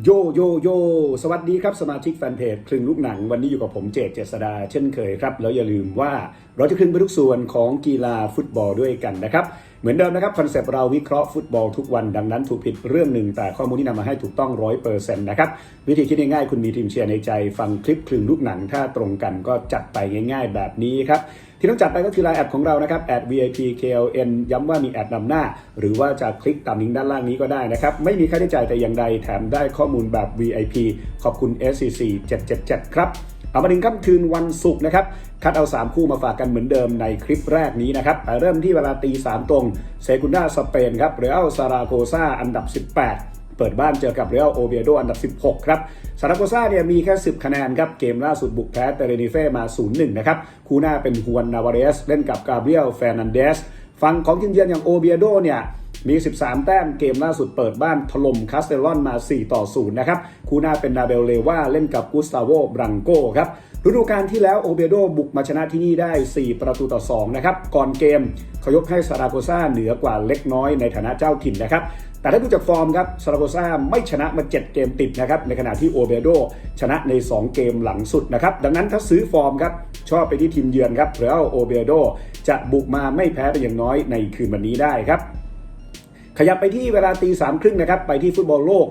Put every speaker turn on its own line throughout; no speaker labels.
โยโยโยสวัสดีครับสมาชิกแฟนเพจคลึงลูกหนัง วันนี้อยู่กับผมเจตเจษดาเช่นเคยครับ แล้วอย่าลืมว่าเราจะคลึงไปทุกส่วนของกีฬาฟุตบอลด้วยกันนะครับ เหมือนเดิมนะครับคอนเซปต์เราวิเคราะห์ฟุตบอลทุกวันดังนั้นถูกผิดเรื่องหนึ่งแต่ข้อมูลที่นำมาให้ถูกต้องร้อยเปอร์เซ็นต์นะครับ วิธีคิดง่ายๆคุณมีทีมเชียร์ในใจ ฟังคลิปคลึงลูกหนังถ้าตรงกันก็จัดไปง่าย ๆ แบบนี้ครับ ที่ต้องจัดไปก็คือไลน์แอดของเรานะครับ @vip kln ย้ำว่ามีแอดนำหน้า หรือว่าจะคลิกตามลิงก์ด้านล่างนี้ก็ได้นะครับไม่มีค่าใช้จ่ายแต่อย่างใดแถมได้ข้อมูลแบบ VIP ขอบคุณ SCC 777 ครับเอามาถึงค่ำคืนวันศุกร์นะครับ คัดเอา 3 คู่มาฝากกันเหมือนเดิมในคลิปแรกนี้นะครับ เริ่มที่เวลาตี 3 ตรง เซกุนดาสเปนครับเรอัลซาราโกซาอันดับ 18 เปิดบ้านเจอกับเรอัลโอเบียโดอันดับ 16 ครับซาราโกซาเนี่ยมีแค่ 10 คะแนนครับ เกมล่าสุดบุกแพ้เตเรนิเฟ่มา 0-1 นะครับ คู่หน้าเป็นฮวนนาวาเรส เล่นกับกาเบรียลเฟร์นันเดส ฝั่งของทีมเยือนอย่างโอเบียโดเนี่ย มี 13 แต้มเกมล่าสุดเปิดบ้านถล่มคาสเตลอนมา 4 ต่อ 0 นะครับ คู่หน้าเป็นนาเบลเลว่าเล่นกับกุสตาโวบรังโกครับฤดูกาลที่แล้วโอเบโดบุกมาชนะที่นี่ได้ 4 ประตูต่อ 2 นะครับ ก่อนเกมเขายกให้ซาราโกซาเหนือกว่าเล็กน้อยในฐานะเจ้าถิ่นนะครับแต่ถ้าดูจากฟอร์มครับซาราโกซาไม่ชนะมา 7 เกมติดนะครับ ในขณะที่โอเบโดชนะใน 2 เกมหลังสุดนะครับ ดังนั้นถ้าซื้อฟอร์มครับ ชอบไปที่ทีมเยือนครับเรอัลโอเบโดจะบุกมาไม่แพ้ไปอย่างน้อยในคืนวันนี้ได้ครับ ขยับไปที่เวลาตีสามครึ่งนะครับไปที่ฟุตบอลโลก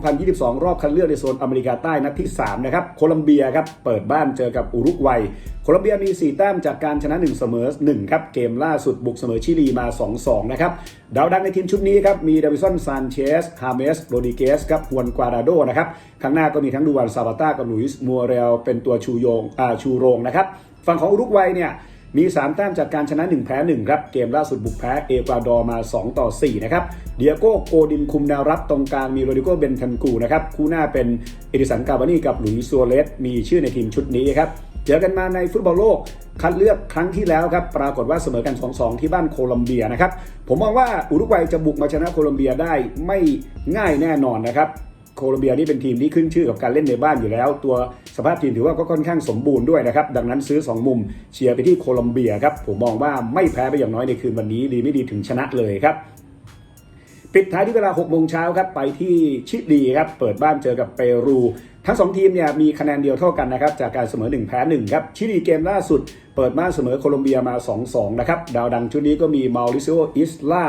2022 รอบคัดเลือกในโซนอเมริกาใต้นัดที่ 3 นะครับ โคลัมเบียครับเปิดบ้านเจอกับอุรุกวัย โคลัมเบียมี 4 แต้มจากการชนะ 1 เสมอ 1 ครับ เกมล่าสุดบุกเสมอชิลีมา 2-2 นะครับ ดาวดังในทีมชุดนี้ครับ มีดาวิสันซานเชสฮาเมสโรดิเกสครับฮวนกวาราโดนะครับข้างหน้าก็มีทั้งดูวันซาบาต้ากับลุยส์มัวเรลเป็นตัวชูโยงอ่าชูโรงนะครับฝั่งของอุรุกวัยเนี่ย มี 3 แต้มจากการชนะ 1 แพ้ 1 ครับ เกมล่าสุดบุกแพ้เอกวาดอร์มา 2 ต่อ 4 นะครับ เดียโก้โกดินคุมแนวรับตรงกลางมีโรดิโกเบนทันกูนะครับ คู่หน้าเป็นเอดิสันกาบานี่กับหลุยส์ซัวเรสมีชื่อในทีมชุดนี้ครับเจอกันมาในฟุตบอลโลกคัดเลือกครั้งที่แล้วครับ ปรากฏว่าเสมอกัน 2-2 ที่บ้านโคลัมเบียนะครับ ผมมองว่าอุรุกวัยจะบุกมาชนะโคลัมเบียได้ไม่ง่ายแน่นอนนะครับ โคลอมเบียนี่เป็นทีมที่ขึ้นชื่อกับการเล่นในบ้านอยู่แล้ว ตัวสภาพทีมถือว่าก็ค่อนข้างสมบูรณ์ด้วยนะครับ ดังนั้นซื้อ 2 มุมเชียร์ไปที่โคลอมเบียครับ ผมมองว่าไม่แพ้ไปอย่างน้อยในคืนวันนี้ดีไม่ดีถึงชนะเลยครับปิดท้ายที่เวลา6โมงเช้าครับไปที่ชิลีครับเปิดบ้านเจอกับเปรู ทั้ง 2 ทีมเนี่ยมีคะแนนเดียวเท่ากันนะครับจากการเสมอ 1 แพ้ 1 ครับ ชิลีเกมล่าสุด เปิดบ้านเสมอโคลอมเบียมา 2-2 นะครับ ดาวดังชุดนี้ก็มีมาริซิโออิสลา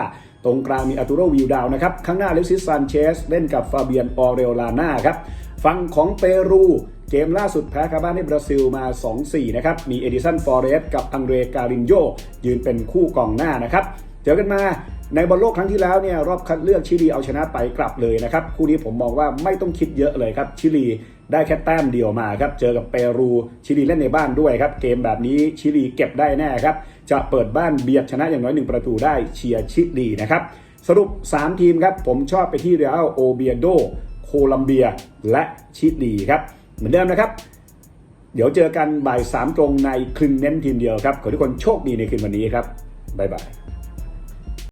ตรงกลางมีอาตูโรวิวดาวนะครับ ข้างหน้าเลซิสซานเชสเล่นกับฟาเบียนออเรลลาน่าครับฝั่งของเปรูเกมล่าสุดแพ้คาบ้านให้บราซิลมา 2-4 นะครับ มีเอดิสันฟอเรสกับอังเรการินโยยืนเป็นคู่กองหน้านะครับ เจอกันมาในบอลโลกครั้งที่แล้วเนี่ยรอบคัดเลือกชิลีเอาชนะไปกลับเลยนะครับ คู่นี้ผมมองว่าไม่ต้องคิดเยอะเลยครับชิลี ได้แค่แต้มเดียวมาครับ เจอกับเปรูชิลีเล่นในบ้านด้วยครับ เกมแบบนี้ชิลีเก็บได้แน่ครับ จะเปิดบ้านเบียดชนะอย่างน้อยหนึ่งประตูได้เชียร์ชิลีนะครับ สรุป 3 ทีมครับ ผมชอบไปที่เรอัลโอเบียโด โคลัมเบีย และชิลีครับ เหมือนเดิมนะครับ เดี๋ยวเจอกันบ่ายสามตรงในคลึงเน้นทีมเดียวครับ ขอทุกคนโชคดีในคืนวันนี้ครับบ๊ายบาย